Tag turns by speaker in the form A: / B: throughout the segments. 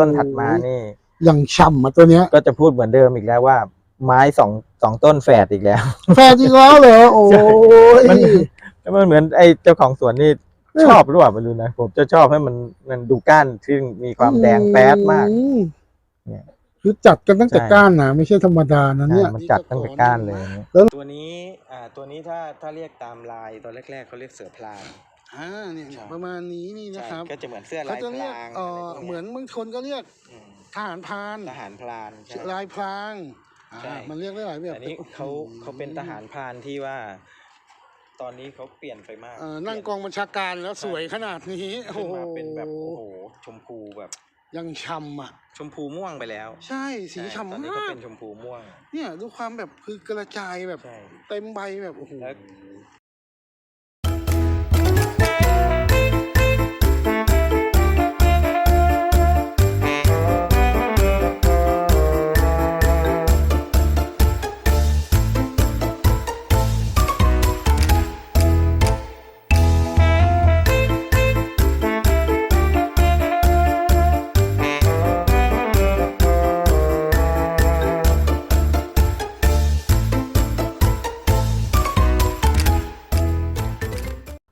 A: ต้นถัดมานี่
B: อย่างช่ำอะตัวเนี้ย
A: ก็จะพูดเหมือนเดิมอีกแล้วว่า ไม้สองสองต้นแฝดอีกแล้ว
B: แฟนจริงแล้วเหรอโอ้ย
A: มัน มันเหมือนไอ้เจ้าของสวนนี่ชอบหรือเปล่าไม่รู้นะ ผมจะชอบให้มันมันดูก้านซึ่งมีความแดงแป๊ดมาก
B: อื
A: เนี่ย
B: คือจัดกันตั้งแต่
A: ใช่
B: ก้านนะไม่ใช่ธรรมดานะเนี่ย
A: อ่ามันจัดตั้งแต่ก้านเลย
B: แล้ว
A: ตัวนี้อ่าตัวนี้ถ้าถ้าเรียกตามลายตอนแรกๆเขาเรียกเสือพลาง
B: อ่าเนี่ย
A: ใช่
B: ประมาณนี้นี่นะครับ
A: ก็จะเหมือนเสื้อ
B: เขา
A: ลาย
B: จะ
A: พ
B: เรียก
A: ลาง
B: เอ่อ
A: อะไรพวก
B: เหมือนบางคนก็เรียก
A: อืม
B: ทหารพราน
A: ทหารพลานใช่
B: ลายพราง
A: ใช่
B: อ่ามันเรียกได้หลายแบบ
A: แต่นี้เขาเขาเป็นทหารพรานที่ว่า ตอนนี้เขาเปลี่ยนไปมาก
B: เอ่อนั่ง
A: เป
B: ก
A: ลี่ย
B: องบัญชาการแล้วสวยขนาดนี้
A: ขึ้
B: โอ้
A: น
B: โห
A: มาเป็นแบบโอ้โหชมพูแบบ
B: ยังช่ำอะ
A: ชมพูม่วงไปแล้ว
B: ใช่สี
A: ใช่
B: ฉ่ำ
A: ตอนนี้
B: มา
A: ก็
B: ก
A: เป็นชมพูม่วง
B: เนี่ยดูความแบบคือกระจายแบบ
A: ใช่
B: เต็มใบแบบโอ้โห
A: แล้ว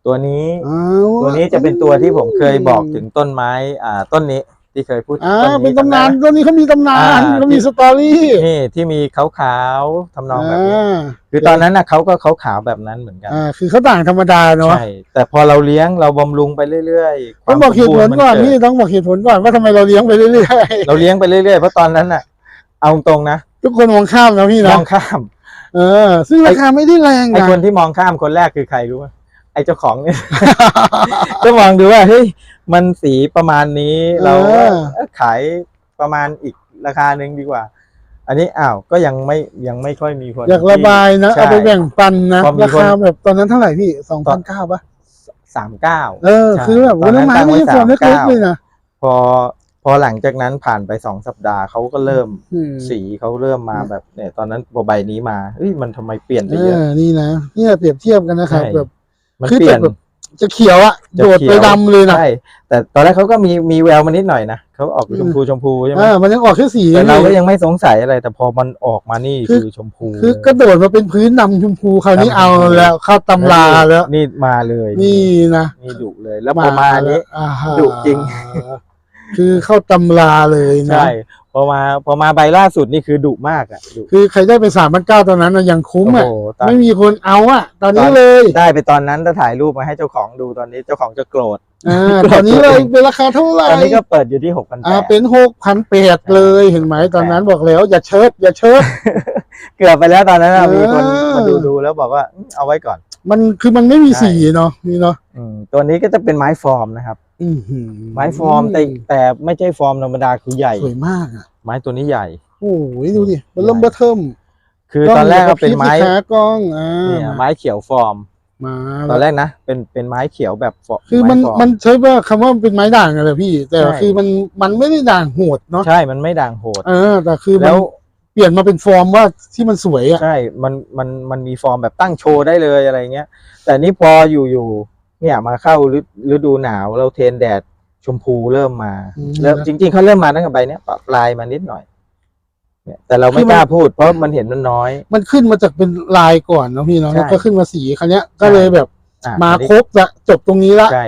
A: ตัวนี้
B: อ้าว
A: ตัวนี้จะเป็นตัวที่ผมเคยบอกถึงต้นไม้ อ่า ต้นนี้ที่เคยพูดถึง
B: อ่า
A: ต้นนี้
B: เป็นตำนาน
A: จำได้ไหม
B: ตัวนี้เขามีตำนาน
A: อ่า
B: เขามีสตอรี่
A: นี่ที่มีขาวๆทำนองแบบนี้
B: อ่า
A: คือตอนนั้นนะเขาก็ขาวๆแบบนั้นเหมือนกัน
B: อ่าคือเขาต่างธรรมดาเนาะ
A: ใช่แต่พอเราเลี้ยงเราบำรุงไปเรื่อยๆ
B: ต้องบอกเหตุผลก่อน
A: มั
B: พี่
A: เกิด
B: ต้องบอกเหตุผลก่อนว่าทำไมเราเลี้ยงไปเรื่อย
A: เราเลี้ยงไปเรื่อยๆเพราะตอนนั้นน่ะ เอาตรงๆนะ
B: ๆทุกคนมองข้ามนะพี่
A: ม
B: นะ
A: องข้าม
B: เออ ซึ่งราคาไม่ได้แรง
A: ไอ้
B: นะ
A: คนที่มองข้ามคนแรกคือใครรู้ไหมไอ้เจ้าของเนี่ย ก็มองดูว่าเฮ้ยมันสีประมาณนี้เราก็เอ้ยขายประมาณอีกราคาหนึ่งดีกว่า อันนี้อ้าวก็ยังไม่ยังไม่ค่อยมีคน
B: อยากระบายนะ
A: ใช่
B: เอาไปแบ่งปันนะ
A: พอมี
B: รา
A: คน
B: คาแบบตอนนั้นเท่าไหร่พี่สองพันเก้าปะ
A: สามเก้า
B: เออ
A: ใช่
B: คือแบบ
A: ตอนนั้
B: วัน
A: น
B: ไม้
A: ตั้งไว้
B: ไม่ใช่ฟอร์มเล็ก
A: 39
B: ๆเลยนะ
A: พอพอหลังจากนั้นผ่านไปสองสัปดาห์เขาก็เริ่ม
B: อืม
A: สีเขาเริ่มมาแบบเนี่ย ตอนนั้นพอใบนี้มาเฮ้ยมันทำไมเปลี่ยนไป
B: เอ
A: เยอะ
B: อนี่นะเนี่ยเปรียบเทียบกันนะครับ
A: ใช่
B: แบบ
A: มัน
B: คือ
A: เปลี่ยน
B: แบบจะเขียวอะ
A: จะ
B: โดด
A: เขี
B: ไป
A: ยว
B: ดำเลยนะ
A: ใช่แต่ตอนแรกเขาก็มีมีแววมานิดหน่อยนะเขาออกชมพูชมพูใช่ไหม
B: เออมันยังออกแค่สี
A: แต่เราก็
B: พี่
A: ยังไม่สงสัยอะไร แต่พอมันออกมานี่
B: คือ
A: คือชมพู
B: คือกระโดดมาเป็นพื้นดำชมพูคราวนี้
A: ดำชมพู
B: เอาแล้วเข้าตำราแล้ว
A: นี่มาเลย
B: นี่นะ
A: นี่ดุเลย แล้วพอมาอันนี้
B: อ่าฮะ
A: ดุจริง
B: คือเข้าตำราเลยนะ
A: ใช่ พอมาพอมาใบล่าสุดนี่คือดุมากอะดุ
B: คือใครได้ไปสามพันเก้าตอนนั้นน่ะยังคุ้ม
A: โอ้
B: อะ
A: โหตอน
B: ไม่มีคนเอาอะ ตอนนี้เลย
A: ได้ไปตอนนั้นถ้าถ่ายรูปมาให้เจ้าของดูตอนนี้เจ้าของจะโกรธ
B: อ่าตอนนี้เลยเป็นราคาเท่าไหร่
A: ตอนนี้ก็เปิดอยู่ที่หกพันแป
B: อ่า
A: ด
B: เป็นหกพันแปดเลยเห็นไหมตอนนั้นบอกแล้ว อย่าเชิดอย่าเชิด
A: เกือบไปแล้วตอนนั้นอะ
B: เออ
A: มีคนมาดูดูแล้วบอกว่าอืมเอาไว้ก่อน
B: มันคือมันไม่มี
A: ใช่
B: สีเนาะนี่เนาะ
A: อืมตัวนี้ก็จะเป็นไม้ฟอร์มนะครับ
B: อื้อหือ
A: ไม้ฟอร์มแต่แต่ไม่ใช่ฟอร์มธรรมดาคือใหญ่
B: สวยมากอะ
A: ไม้ตัวนี้ใหญ่
B: โอ้ยดูดิมันเริ่มเบอร์เทิม
A: คือตอนแรกก็เป็นไม้
B: กล้องอย่ากระพริบสิคะกล้องอ่า
A: เนี่ยไม้เขียวฟอร์ม
B: มา
A: ตอนแรกนะเป็นเป็นไม้เขียวแบบฟอร์
B: คือมัน
A: ไฟร์
B: มันใช้ว่าคำว่าเป็นไม้ด่างอะไรพี่ แต่
A: ใช่
B: คือมันมันไม่ได้ด่างโหดเนาะ
A: ใช่มันไม่ด่างโหด
B: เออแต่คือมัน
A: แล้ว
B: เปลี่ยนมาเป็นฟอร์มว่าที่มันสวยอะ
A: ใช่มันมันมันมีฟอร์มแบบตั้งโชว์ได้เลยอะไรเงี้ย แต่นี่พออยู่อยู่ เนี่ยมาเข้าฤฤดูหนาวเราเทรนแดดชมพูเริ่มมาเริ่มจริง ๆเขาเริ่มมาตั้งแต่ใบเนี้ยปรับลายมานิดหน่อยเนี่ยแต่เราไม่กล้าพูด เพราะมันเห็นมันน้อย
B: มันขึ้นมาจากเป็นลายก่อนเนาะพี่เนาะ
A: ใช่
B: แล้วก็ขึ้นมาสีคันนี้ยก็เลยแบบ
A: อะ
B: มา
A: อันนี้
B: ครบละจบตรงนี้ละ
A: ใช่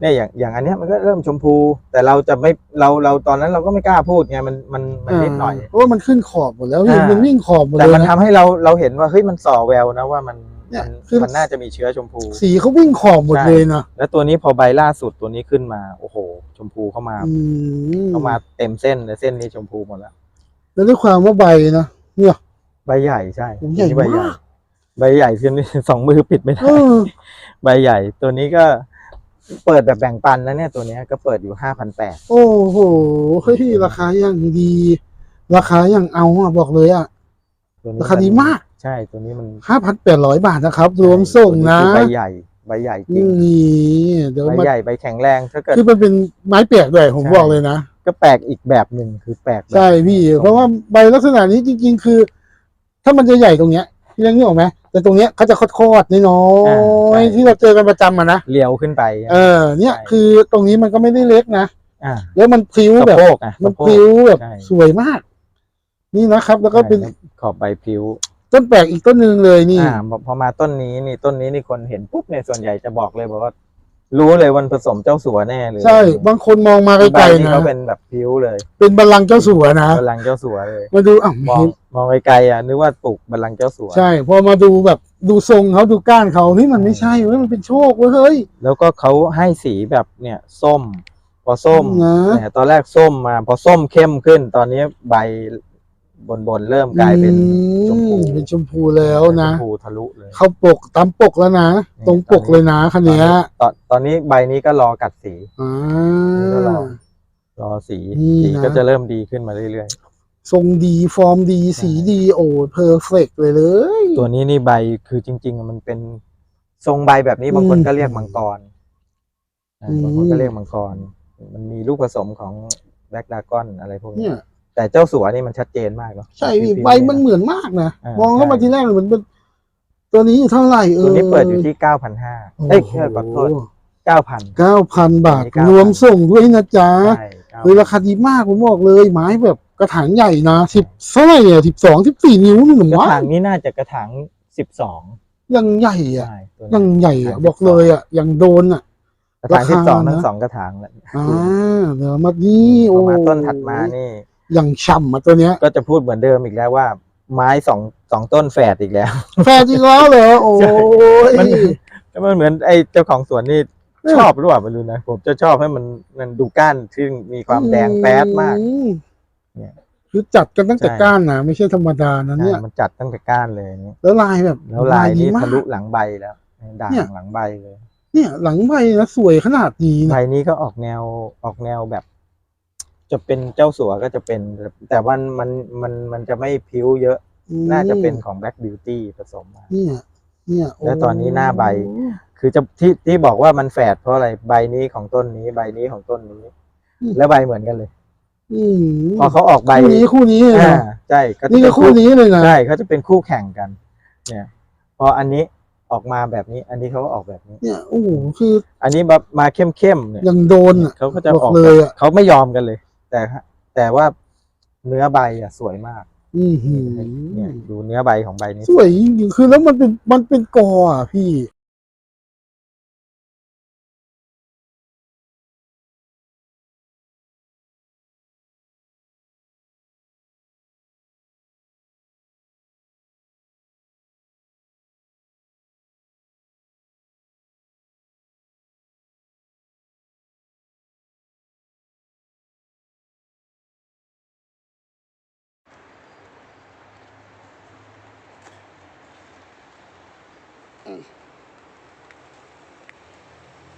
A: เนี่ยอย่างอย่างอันเนี้ยมันก็เริ่มชมพู แต่เราจะไม่เราเราตอนนั้นเราก็ไม่กล้าพูดไงมันมันมันนิดหน่อย
B: เพราะว่ามันขึ้นขอบหมดแล้วพี่
A: อ่ามั
B: มันวิ่งขอบหมด
A: แต่
B: เลย
A: มัน
B: นะ
A: ทำให้เราเราเห็นว่าเฮ้ยมันส่อแววนะว่ามัน
B: เนี่ย
A: มัน
B: คือ
A: มันน่าจะมีเชื้อชมพู
B: สีเขาวิ่งขอบหมด
A: ใช่
B: เลยนะ
A: แล้วตัวนี้พอใบล่าสุดตัวนี้ขึ้นมา โอ้โห ชมพูเข้ามา
B: อืม
A: เข้ามาเต็มเส้นเลยเส้นนี้ชมพูหมดแล้ว
B: แล้วด้วยความว่าใบนะเนี่ย
A: ใบใหญ่ใช่
B: โอ้ใหญ่
A: ตัวนี้ใบใหญ่
B: มาก
A: ใบใหญ่คือสองมือปิดไม่
B: เอ
A: ได้
B: อ
A: ใบใหญ่ ตัวนี้ก็เปิดแบบแบ่งปันนะเนี่ยตัวเนี้ยก็เปิดอยู่ห้าพันแปด
B: โอ้โหเฮ้ยราคาอย่างดี ราคาอย่างเอาอะบอกเลยอะ
A: ตัวนี้
B: ราคาดีมาก
A: ใช่ตัวนี้มัน
B: ห้าพันแปดร้อยบาทนะครับ รวมส่งนะ
A: ตัวคือใบใหญ่ใบใหญ่จริง
B: นี่เดี๋ยว
A: ใบ
B: มา
A: ใหญ่ใบแข็งแรงถ้าเกิด
B: คือมันเป็นไม้แปลกด้วยผม
A: ใช่
B: บอกเลยนะ
A: ก็แปลกอีกแบบหนึ่งคือแปลกแบบ
B: ใช่พี่ เพราะว่าใบลักษณะนี้จริง ๆ คือ ถ้ามันจะใหญ่ตรงเนี้ยพี่เลี้ยงนี่ออกไหมแต่ตรงเนี้ยเขาจะคอดๆน้อยๆที่เราเจอกันประจำอะนะ
A: เลี้ยวขึ้นไป
B: เออ เนี่ย
A: ใช่
B: คือตรงนี้มันก็ไม่ได้เล็กนะ
A: อ่า
B: แล้วมันพลิ้ว
A: สะ
B: แบบ
A: โพกอะ
B: มัน
A: สะโพ
B: พลิ้ว
A: ก
B: แบบ
A: ใช่
B: สวยมาก นี่นะครับ แล้วก็เป็น
A: ใช่ขอบใบพลิ้ว
B: ต้นแปลกอีกต้นหนึ่งเลยนี่
A: อ่าพอพอมาต้นนี้นี่ต้นนี้นี่คนเห็นปุ๊บเนี่ยส่วนใหญ่จะบอกเลยบอกว่า รู้เลยวันผสมเจ้าสัวแน่เลย
B: ใช่บางคนมองมาไก
A: ใบ
B: ล
A: นี่
B: ๆนะ
A: เขาเป็นแบบพลิ้วเลย
B: เป็นบัลลังก์เจ้าสัวนะ
A: บัลลังก์เจ้าสัวเลย
B: มาดูอะ
A: มองมองไกลๆอะนึกว่าปลูกบัลลังก์เจ้าสัว
B: ใช่พอมาดูแบบดูทรงเขาดูก้านเขานี่มันไม่ใช่เว้ยมันเป็นโชคเว้ยเฮ้ย
A: แล้วก็เขาให้สีแบบเนี่ยส้มพอส้ม
B: นะ
A: เนี่ยตอนแรกส้มมา พอส้มเข้มขึ้น ตอนนี้ใบ บนบนๆเริ่มกลายเป็นชมพู
B: อืเป็นชมพูแล้วนะ
A: ชมพูทะลุเลย
B: เข้าปกตามปกแล้วนะ
A: นี่
B: ตรงปกเลยนะคันเนี้ย
A: ตอนตอนนี้ใบนี้ก็รอกัดสี
B: อ่า
A: ก็รอรอสี
B: นี่
A: สี
B: นะ
A: ก็จะเริ่มดีขึ้นมาเรื่อย
B: ทรงดีฟอร์มดีสีดีโอ้เพอร์เฟกเลยเลย
A: ๆตัวนี้นี่ใบคือจริง ๆ มันเป็นทรงใบแบบนี้บางคน
B: อืม
A: ก็เรียกมังกรอ่า
B: อืม
A: บางคนก็เรียกมังกร มันมีลูกผสมของแบล็กดากอนอะไรพวกนี้
B: เนี่ย
A: แต่เจ้าสัวนี่มันชัดเจนมากเนาะ
B: ใช่พี่
A: ผิวๆ
B: ใบมันเหมือนมากนะ
A: อ่าม
B: องเข้ามา
A: ใช่
B: ทีแรกเหมือนเป็นตัวนี้อยู่เท่าไหร่เอ
A: ตัว
B: อ
A: นี้เปิดอยู่ที่เก้าพันห้าเอ้ยขอโทษเก้าพัน
B: เก้าพันบาท
A: ตัวนี้9,000
B: รวมส่งด้วยนะจ๊ะ
A: ใช่9,000
B: เฮ้ยราคาดีมากผมบอกเลย ไม้แบบกระถางใหญ่นะสิบเท่าไหร่อะสิบสองสิบสี่นิ้วนี่หนุ่ม
A: กระ
B: ว่า
A: ถางนี้น่าจะกระถางสิบสอง
B: ยังใหญ่อะ
A: ใช่ตัว
B: ยัง
A: นี้
B: ใหญ่อะ
A: 12
B: บอกเลยอะยังโดนอะ
A: กระถาง
B: รา
A: สิบส
B: คา
A: องทั้ง
B: นะ
A: สองกระถางเลย
B: อ่าเดี๋ยวมานี่
A: พ
B: โอ้
A: อมาต้นถัดมานี่
B: ยังฉ่ำอะตัวเนี้ย
A: ก็จะพูดเหมือนเดิมอีกแล้วว่า ไม้สองสองต้นแฝดอีกแล้ว
B: แฟนจริงแล้วเหรอโอ้ย
A: มัน แล้วมันเหมือนไอ้เจ้าของสวนนี่ชอบหรือเปล่าไม่รู้นะผมจะชอบให้มันมันดูก้านที่มีความแดงแป๊ดมาก
B: อื
A: เนี่ย
B: คือจัดกันตั้งแต่
A: ใช่
B: ก้านนะไม่ใช่ธรรมดานะเนี่ย
A: อ่ามันจัดตั้งแต่ก้านเลยนี่
B: แล้วลายแบบ
A: แล้วลายนี่
B: ดีมาก
A: ทะลุหลังใบแล้วด่าง
B: เนี่ย
A: หลังใบเลย
B: เนี่ย หลังใบนะสวยขนาดนี้
A: ใบ
B: นะ
A: นี้ก็ออกแนวออกแนวแบบ จะเป็นเจ้าสัวก็จะเป็น แต่ว่ามันมันมันจะไม่พิ้วเยอะ
B: อืม
A: น่าจะเป็นของ Black Beauty ผสมมา
B: เนี่ยเนี่ยโแล้
A: วตอนนี้หน้าใบ คือจะที่ที่บอกว่ามันแฝดเพราะอะไรใบนี้ของต้นนี้ใบนี้ของต้นนี้ แล้วใบเหมือนกันเลย
B: อืม
A: พอเขาออกใบ
B: คู่นี้คู่นี้เลย
A: อ่า
B: นะ
A: ใช่เขาจะ
B: นี่
A: เป็
B: ก็คู่นี้เลยนะ
A: ใช่เขาจะเป็นคู่แข่งกัน เนี่ย พออันนี้ออกมาแบบนี้ อันนี้เขาก็ออกแบบนี้
B: เนี่ยโอ้โหคือ
A: อันนี้แบบมาเข้มเข้มๆเนี่ย
B: ยังโดนอะ
A: เขาก็จะ
B: บอก
A: ออก
B: เล
A: แบบ
B: ยอะ
A: เขาไม่ยอมกันเลย แต่แต่ว่าเนื้อใบอะสวยมาก
B: อือหือ
A: เนี่ยดูเนื้อใบของใบนี้
B: สวยจริงๆคือแล้วมันเป็นมันเป็นกออะพี่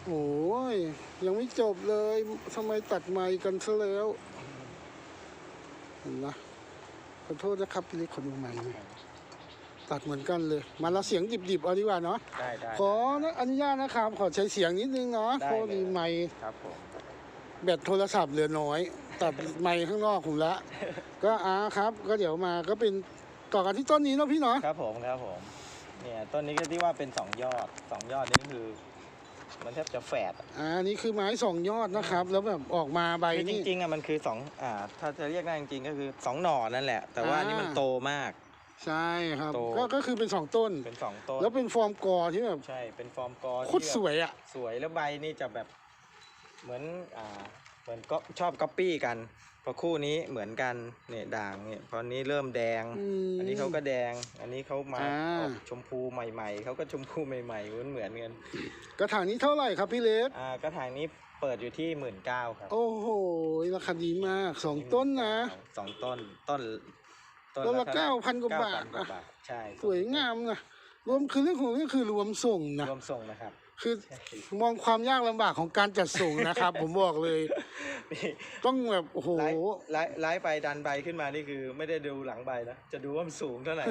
B: โอ้ย ยังไม่จบเลยทำไมตัดไมค์กันซะแล้วเห็นนะขอโทษนะครับพี่เล็กขอดูไมค์หน่อยตัดเหมือนกันเลย มาแล้วเสียงดิบๆเอาดีกว่าเนาะ
A: ได้ได้
B: ขออนุญาตนะครับ ขอใช้เสียงนิดนึงเนาะ
A: ได้
B: เพราะ
A: เลย
B: มีไมค์
A: ครับผม
B: แบตโทรศัพท์เหลือน้อย ตัดไมค์ข้างนอกผมละ ก็อาครับ ก็เดี๋ยวมาก็เป็นต่อกันที่ต้นนี้เนาะพี่เนาะ
A: ครับผมครับผม เนี่ยต้นนี้ก็ที่ว่าเป็นสองยอดสองยอดนี่คือ มันแทบจะแฝดอะ
B: อ่านี่คือไม้สองยอดนะครับ แล้วแบบออกมาใบ
A: คือจ
B: นี่
A: ริงๆอะมันคือสองอ่า ถ้าจะเรียกได้จริงๆก็คือสองหน่อนั่นแหละ แต่ว่าอันนี่มัน
B: อ่า
A: โตมาก
B: ใช่ครับ
A: โต
B: ก็ก็คือเป็นสองต้น
A: เป็นสองต้น
B: แล้วเป็นฟอร์มกอที่แบบ
A: ใช่เป็นฟอร์มกอ
B: โคตร
A: ที่แบบ
B: สวยอะ
A: สวยแล้วใบนี่จะแบบ เหมือนอ่า เหมือนก็ชอบก๊อปปี้กัน พอคู่นี้เหมือนกันเนี่ยด่างเนี่ยตอนนี้เริ่มแดง
B: ม
A: อันนี้เขาก็แดง อันนี้เขามา
B: อ่า
A: ออกชมพูใหม่ๆเขาก็ชมพูใหม่ๆเหมือนเหมือนกัน
B: กระถางนี้เท่าไหร่ครับพี่เล็ก
A: อ่ากระถางนี้เปิดอยู่ที่หมื่นเก้าครับ
B: โอ้โหราคาดีมากสองต้นนะ
A: สองต้นต้น
B: ต้นละ
A: เท่ไหร่
B: 9,000กว่าบาท
A: 9,000กว่าบาทใช่
B: สวยงามนะรวมคือเรื่องของนี่คือรวมส่งนะ
A: รวมส่งนะครับ
B: คือมองความยากลำบากของการจัดส่งนะครับ ผมบอกเลย
A: นี่
B: ต้องแบบโอ้โห
A: ไล่ไล่ไล่ไปดันใบขึ้นมานี่คือไม่ได้ดูหลังใบนะจะดูว่ามันสูงเท่าไหร่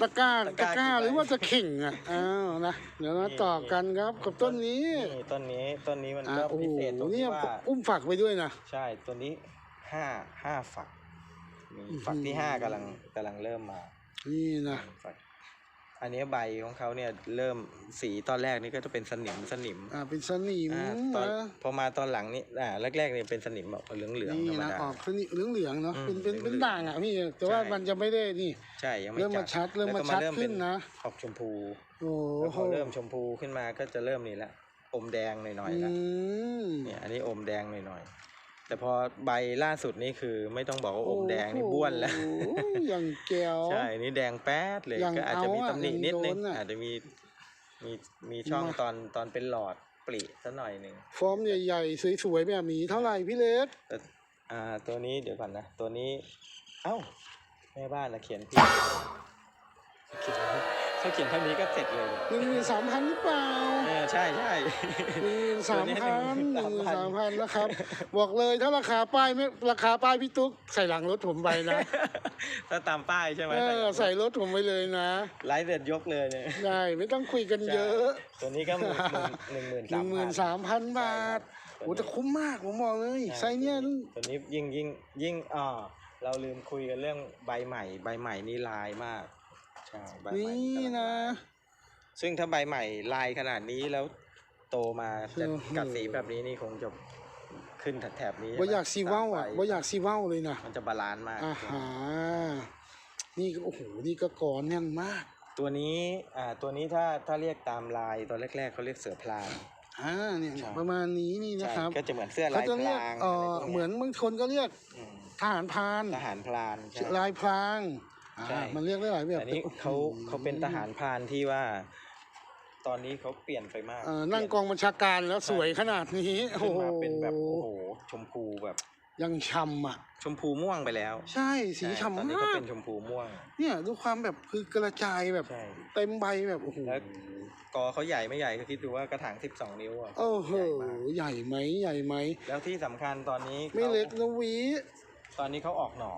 B: ตะกร้า
A: ตะ
B: ตะ
A: ก
B: ก
A: ร้า
B: ร้า
A: กี่ใบ
B: หรือว่าจะเข่งอะอ้าวนะเดี๋ยวนะ
A: นี่
B: ต่อกันครับกับต้นนี้
A: นี่ต้นนี้ต้นนี้มัน
B: อ่า
A: ก็
B: โอ้โห
A: พิเศษตรง
B: เนี่
A: ที่
B: ย
A: ว่า
B: อุ้มฝักไปด้วยนะ
A: ใช่ตัวนี้ห้าห้าฝักมี
B: อื้อหือ
A: ฝักที่ห้ากำลังกำลังเริ่มมา
B: นี่นะ
A: ฝัก อันนี้ใบของเขาเนี่ยเริ่มสีตอนแรกนี่ก็จะเป็นสนิมสนิม
B: อ่าเป็นสนิม
A: อ่าตอน
B: นะ
A: พอมาตอนหลังนี่อ่าแรกๆเนี่ยเป็นสนิมแบบเหลืองเหลือง
B: นี่
A: ธรรม
B: นะ
A: ดา
B: ออกสนิมเหลืองๆเนาะ
A: อืม
B: เป็นเป็นเป็น
A: เหลืองๆ
B: ด่างอะพี่แต่ว่า
A: ใช่
B: มันจะไม่ได้นี่
A: ใช่ยังไม่
B: เริ่มมาชัดเริ่ม
A: แล้ว
B: มา
A: ก็
B: ชัด
A: เริ่
B: ขึ้นนะ
A: เป็ออกชมพู
B: โอ้
A: แล้ว
B: โห
A: พอเริ่มชมพูขึ้นมาก็จะเริ่มนี่ละอมแดงหน่อย
B: อื
A: ๆละ
B: ม
A: เนี่ยอันนี้อมแดงหน่อยๆ แต่พอใบล่าสุดนี่คือไม่ต้องบอกว่าอมแดงนี่บ้วนแล้ว
B: โอ้โหอย่างแก้ว
A: ใช่นี่แดงแป๊ดเลย
B: อย่าง
A: ก็อาจจะมี
B: เอาอะ
A: ตำหนินิดนึง
B: ยังโดนอะ
A: อาจจะมีมีมีช่อง
B: มา
A: ตอนตอนเป็นหลอดปลีสักหน่อยหนึ่ง
B: ฟอร์มใหญ่ๆสวยๆแบบนี้เท่าไหร่พี่เล็ก
A: แต่อ่าตัวนี้เดี๋ยวก่อนนะตัวนี้ เอ้าแม่บ้านนะเขียนผิดเขียน เขาเขียนเท่านี้ก็เสร็จเลยเนี่ย
B: หนึ่งหมื่นสามพันหรือเปล่า
A: เออใช่ใช่
B: หนึ่งหมื่นสามพันหนึ่งหมื่นสาม
A: 13,000
B: พันนะครับ บอกเลยถ้าราคาป้ายไม่ราคาป้ายพี่ตุ๊กใส่หลังรถผมไปนะ
A: ถ้าตามป้ายใช่ไหม
B: เออใส่รถผมไปเลยนะ
A: ไลฟ์เสร็จยกเลยเนี่ย
B: ได้ไม่ต้องคุยกันเยอะ
A: ตัวนี้ก็หมื่นหนึ่งหมื่น
B: หนึ่งหมื่นสามพันบาท
A: ใช่ครับ
B: โอ้แต่คุ้มมากผมบอกเลยไซส์เนี้ย
A: ตัวนี้ยิ่งยิ่งยิ่งอ่าเราลืมคุยกันเรื่องใบใหม่ ใบใหม่นี่ลายมาก ใช่ใบใหม่
B: นี่
A: กำลัง
B: นะ
A: ลายซึ่งถ้าใบใหม่ลายขนาดนี้แล้วโตมาจะ
B: โอ้โห
A: กัดสีแบบนี้นี่คงจะขึ้นแถบๆนี้
B: ว่าอยากซีเว้าอะ
A: สมใบ
B: ว่าอยากซีเว้าเลยนะ
A: มันจะบาลานซ์มาก
B: อ่าฮะนี่ก็โอ้โหนี่ก็ก่อนแน่นมาก
A: ตัวนี้อ่าตัวนี้ถ้าถ้าเรียกตามลายตอนแรก ๆเขาเรียกเสือพลาง
B: อ่าเนี่ย
A: ใช่
B: ประมาณนี้นี่นะครับ
A: ใช่ก็จะเหมือนเสื้อ
B: เขา
A: ลาย
B: จะ
A: พ
B: เรียก
A: ลาง
B: เออ
A: อะไรพวก
B: เหมือนบางคนก็เรียก
A: ม
B: ทหารพราน
A: ทหารพลานใช่
B: ลายพรางอ่า
A: ใช่
B: มันเรียกได้หลายแบบ
A: แต่นี้เขาเขาเป็นทหารพรานที่ว่า ตอนนี้เขาเปลี่ยนไปมาก
B: เออนั่งกองบัญชาการแล้วสวยขนาดนี้
A: เปลี่
B: โอ้
A: ยน
B: โห
A: ขึ้นมาเป็นแบบโอ้โหชมพูแบบ
B: ยังช่ำอะ
A: ชมพูม่วงไปแล้ว
B: ใช่สี
A: ใช่
B: ฉ่ำ
A: ตอนนี้
B: มา
A: ก็
B: ก
A: เป็นชมพูม่วง
B: เนี่ยดูความแบบคือกระจายแบบ
A: ใช่
B: เต็มใบแบบโอ้โห
A: แล้วกอเขาใหญ่ไม่ใหญ่ก็คิดดูว่ากระถาง 12 นิ้วอะ
B: โอ้โห
A: ใหญ่มาก
B: ใหญ่ไหมใหญ่ไหม
A: แล้วที่สำคัญตอนนี้
B: ไม่
A: ขา
B: เล็กนะหวี
A: ตอนนี้เขาออกหน่อ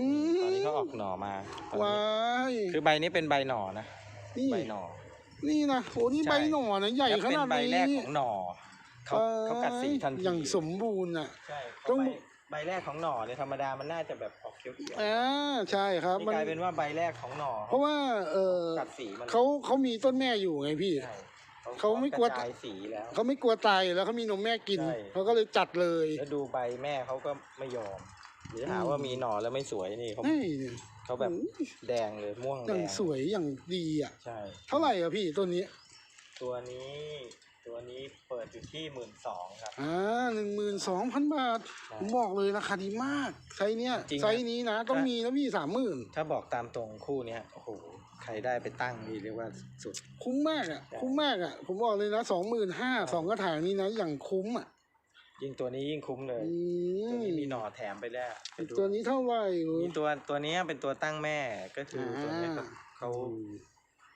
B: อื
A: อตอนนี้
B: ม
A: เขาออกหน่อมาตอน
B: ว้า
A: นี้
B: ย
A: คือใบนี้เป็นใบหน่อนะ
B: นี่
A: ใบหน่อ
B: นี่นะโอ้นี่
A: ใช่
B: ใบหน่อนะใหญ่
A: แล้ว
B: ข
A: เป็น
B: นาด
A: ใบ
B: นี้
A: แรกของหน่อเขาเขากัดสีทันที
B: อย่างสมบูรณ์อะ
A: ใช่
B: ต้
A: ต้
B: อ
A: องงใบแรกของหน่อเนี่ยธรรมดามันน่าจะแบบออกเขียวๆ
B: อ่าใช่ครับ
A: นี่
B: มัน
A: กลายเป็นว่าใบแรกของหน่อ
B: เพราะว่า เออ
A: กัดสีมัน
B: เขาเขามีต้นแม่อยู่ไงพี่
A: ใช่
B: เขาไม่กลัว
A: ระจายสีแล้ว
B: เขาไม่กลัวตายอยู่แล้วเขามีนมแม่กิน
A: ใช่
B: เขาก็เลยจัดเลย
A: แล้วดูใบแม่เขาก็ไม่ยอม เดี๋ยวหาว่ามีหน่อแล้วไม่สวยนี่เขา
B: เฮ้ย
A: เขาแบบแดงเลยม่วง
B: อ
A: แด
B: ย่าง
A: ง
B: สวยอย่างดีอะ
A: ใช่
B: เท่าไหร่อะพี่ต้นนี้
A: ตัวนี้ตัวนี้เปิดอยู่ที่หมื่นสองครับ
B: อ่าหนึ่งหมื่นสองพันบาท
A: ใช่
B: ผมบอกเลยราคาดีมาก ไซส์เนี้ย
A: จริงนะ
B: ไซส์นี้นะต้องมีนะพี่สามหมื่น
A: ถ้าบอกตามตรงคู่เนี้ยโอ้โหใครได้ไปตั้งนี่เรียกว่าสุด
B: คุ้มมากอะ
A: ใช่
B: คุ้มมากอะ ผมบอกเลยนะสองหมื่นห้าสองกระถางนี้นะ อย่างคุ้มอะ
A: ยิ่งตัวนี้ยิ่งคุ้มเลย
B: อื
A: ตัวนี้
B: ม
A: มีหน่อ แถมไปแล้วไปดู
B: ตัวนี้เท่าไหร่
A: มีตัวตัวเนี้ยเป็นตัวตั้งแม่ก็คืออ
B: อ่า
A: ตัวเนี้ยเขาเขา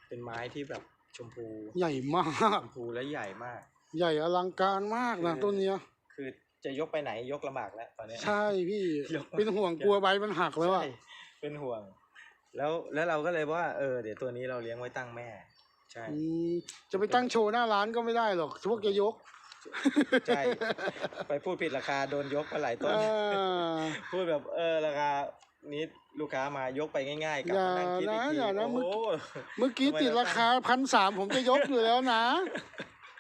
A: เป็นไม้ที่แบบชมพู
B: ใหญ่มาก
A: ชมพูและใหญ่มาก
B: ใหญ่อลังการมากนะ
A: คือ
B: ต้นเนี้ย
A: คือจะยกไปไหนยกลำบากแล้วตอนเนี้ย
B: ใช่พี่
A: ยก
B: เป็นห่วงกลัวใบมันหักแล้วอะ
A: ใช่เป็นห่วง แล้วแล้วเราก็เลยว่าเออเดี๋ยวตัวนี้เราเลี้ยงไว้ตั้งแม่ ใช่
B: อืมจะไปตั้งโชว์หน้าร้านก็ไม่ได้หรอกพวกจะยก
A: ใช่ ไปพูดผิดราคาโดนยกไปหลายต้น
B: อ่า
A: พูดแบบเออราคานี้ลูกค้ามายกไปง่ายๆกลับ
B: อย่า
A: มานั่งคิดอีก
B: นะ
A: ที
B: อย่านะ
A: โอ้โห
B: เมื่อกี้
A: ทำไม
B: ติดราคาพันสามผมจะยกอยู่แล้วนะ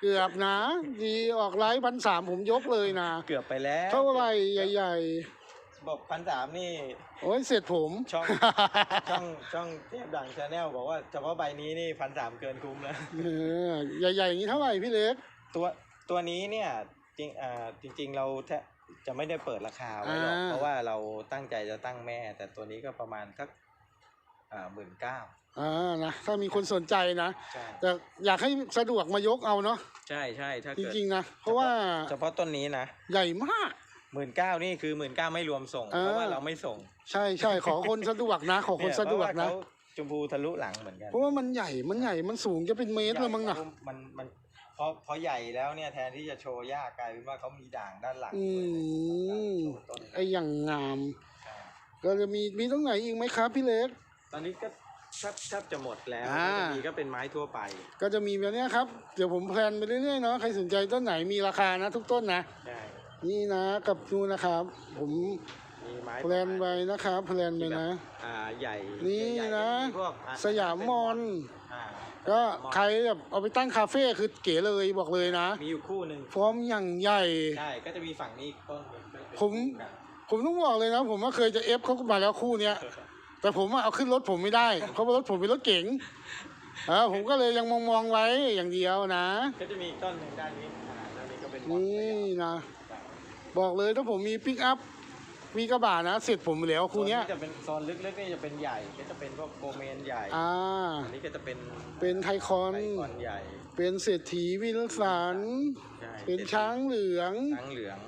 B: เกือบนะดีออกไลฟ์พันสามผมยกเลยนะ
A: เกือบไปแล้ว
B: เท่าไหร่ใหญ่
A: บอกพันสามนี่
B: ๆ โอ้ยเสร็จผม
A: ช่อง ช่องช่องเทพดังชาแนลบอกว่าเฉพาะใบนี้นี่พันสามเกินคุ้มแล้ว
B: เออใหญ่ๆอย่างนี้เท่าไหร่พี่เล็ก
A: ตัว ตัวนี้เนี่ยจริงอ่าจริง ๆ เราแทบจะไม่ได้เปิดราคาไว้หรอก
B: อ่า
A: เพราะว่าเราตั้งใจจะตั้งแม่ แต่ตัวนี้ก็ประมาณสักอ่าหมื่นเก้า
B: อ่านะถ้ามีคนสนใจนะ
A: ใช่
B: แต่อยากให้สะดวกมายกเอาเนาะ
A: ใช่ใช่ถ้า
B: จ
A: เกิด
B: ริงๆนะเพราะว่า
A: เฉพาะต้นนี้นะ
B: ใหญ่มาก
A: หมื่นเก้านี่คือหมื่นเก้าไม่รวมส่ง
B: อ่า
A: เพราะว่าเราไม่ส่ง
B: ใช่ใช่ขอคนสะดวกนะ ขอคนสะดวก
A: เนี่
B: นะ
A: ยเพราะว่าเขาชมพูทะลุหลังเหมือนกัน
B: เพราะว่ามันใหญ่มันใหญ่มันสูงจะเป็นเมตรเลยมั้งนะ
A: มันมันพ อพอใหญ่แล้วเนี่ยแทนที่จะโชว์หญ้ากลายเป็นว่าเขามีด่างด้านหลัง
B: อื
A: ด้วย
B: ม
A: โชว์ต้น
B: ไออย่างงาม
A: ใช่
B: ก็จะมีมีตรงไหนอีกไหมครับพี่เล็ก
A: ตอนนี้ก็แทบแทบจะหมดแล้ว
B: อ่า
A: ก็จะมีก็เป็นไม้ทั่วไป
B: ก็จะมีแบบเนี้ยครับ เดี๋ยวผมแพลนไปเรื่อยๆเนาะใครสนใจต้นไหนมีราคานะ ทุกต้นนะ
A: ใช่
B: นี่นะกับนูนนะครับ ผม
A: มีไม้ม้
B: แพลนไว้นะครับแพลนไว้นะ
A: อ่าใหญ่
B: นี่
A: ใหญ่ๆ
B: นะ
A: มีพวกอะ
B: สยามมอน
A: อ่า
B: ก็ใครแบบเอาไปตั้งคาเฟ่คือเก๋เลยบอกเลยนะ
A: มีอยู่คู่หนึ่ง
B: ฟอร์มอย่างใหญ่
A: ใช่ก็จะมีฝั่งนี้อีกต้นหนึ่งเป็น
B: ผม ผมต้องบอกเลยนะ ผมว่าเคยจะเอฟเขามาแล้วคู่เนี้ย แต่ผมอะเอาขึ้นรถผมไม่ได้ เพราะว่ารถผมเป็นรถเก๋งอ่าผมก็เลยยังมองมองๆไว้อย่างเดียวนะ
A: ก็จะมีอีกต้นหนึ่งด้านนี้อ่าด้านนี้ก็เป็น
B: นี่นะ บอกเลยถ้าผมมีปิกอัพ มีกระบะนะเสร็จผมแล้วคู่เนี้ย
A: โซจะเป็นโซนลึกๆนี่จะเป็นใหญ่ ก็จะเป็นพวกโกเมนใหญ่
B: อ่า
A: อันนี้ก็จะเป็น
B: เป็นไทคอน
A: ไอคอนใหญ่
B: เป็นเศรษฐีวิลสัน
A: ใช่
B: เป็นช้างเหลือง
A: ช้างเหลือง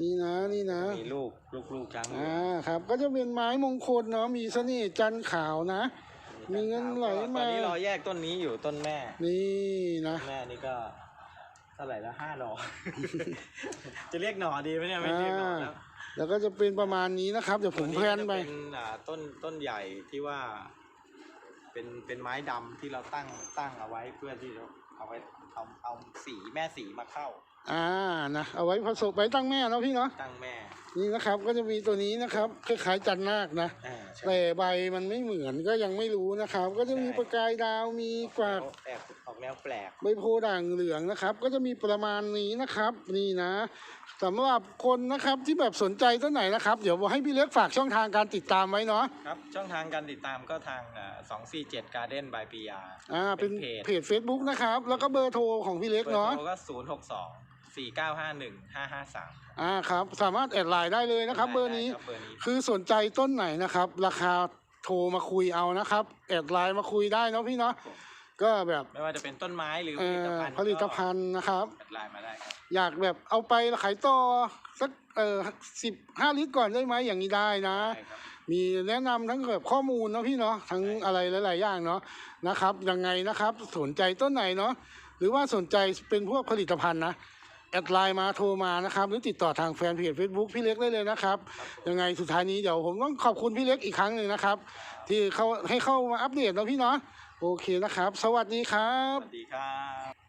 B: นี่นะนี่นะ
A: มีลูกลูกลูกช้างเหลื
B: อ่า
A: อง
B: ครับ ก็จะเป็นไม้มงคลเนาะ มีเสน่ห์จันทร์ขาวนะ มีเงินไหล
A: ตอน
B: มา
A: นี้เราแยกต้นนี้อยู่ต้นแม่
B: นี่นะ
A: แม่นี่ก็เท่าไหร่ละห้าหน่อจะเรียกหน่อดีไหมเนี่ยไม่เรียกหน่อแล้ว
B: แล้วก็จะเป็นประมาณนี้นะครับ เดี๋ยวผมแพลนไป
A: ตัวก็จะเป็นอ่าต้นต้นใหญ่ที่ว่า เป็นเป็นไม้ดำที่เราตั้งตั้งเอาไว้เพื่อที่จะเอาไว้เอาเอาสีแม่สีมาเข้า
B: อ่านะเอาไว้ผสมไว้ตั้งแม่เนาะพี่เนาะ
A: ตั้งแม่
B: นี่นะครับก็จะมีตัวนี้นะครับคล้ายๆจันนาคนะ
A: อ่าใช่
B: แต่ใบมันไม่เหมือนก็ยังไม่รู้นะครับ ก็จะมีประกายดาวมีกวาก
A: แปลกออกแนวแปลก
B: ใบโพธิ์ด่างเหลืองนะครับ ก็จะมีประมาณนี้นะครับ นี่นะสำหรับคนนะครับที่แบบสนใจต้นไหนนะครับ เดี๋ยวให้พี่เล็กฝากช่องทางการติดตามไว้เนาะ
A: ครับ ช่องทางการติดตามก็ทางสองสี่เจ็ดการ์เด้นบายปียา
B: อ่าเป็น
A: เพจ
B: เพจ Facebook นะครับ แล้วก็เบอร์โทรของพี่เล็ก
A: เบอร์
B: เนาะ
A: โทรก็ศูนย์หกสอง สี่เก้าห้าหนึ่งห้าห้าสาม
B: อ่าครับ สามารถแอดไลน์ได้เลยนะครับ เบอร์นี้
A: เบอร์นี้
B: คือสนใจต้นไหนนะครับ ราคาโทรมาคุยเอานะครับ แอดไลน์มาคุยได้เนาะพี่เนาะก็แบบ
A: ไม่ว่าจะเป็นต้นไม้หรือ
B: เอ่
A: ผลิต
B: อ
A: ภัณฑ์
B: ผลิตภัณฑ์นะครับ
A: ก็แอดไลน์มาได้ครับ
B: อยากแบบเอาไปขายต่อสักเอ่อสิบห้าลิตรก่อนได้ไหมอย่างนี้ได้นะ
A: ได้ครับ
B: มีแนะนำทั้งแบบข้อมูลเนาะพี่เนาะทั้งอะไรหลาย ๆ อย่างเนาะนะครับยังไงนะครับ สนใจต้นไหนเนาะหรือว่าสนใจเป็นพวกผลิตภัณฑ์นะ แอดไลน์มาโทรมานะครับ หรือติดต่อทางแฟนเพจ Facebook พี่เล็กได้เลยนะครับ ยังไงสุดท้ายนี้เดี๋ยวผมต้องขอบคุณพี่เล็กอีกครั้งหนึ่งนะครับ ที่เขาให้เข้ามาอัปเดตเนาะพี่เนาะโอเคนะครับ สวัสดีครับ
A: สวัสดีครับ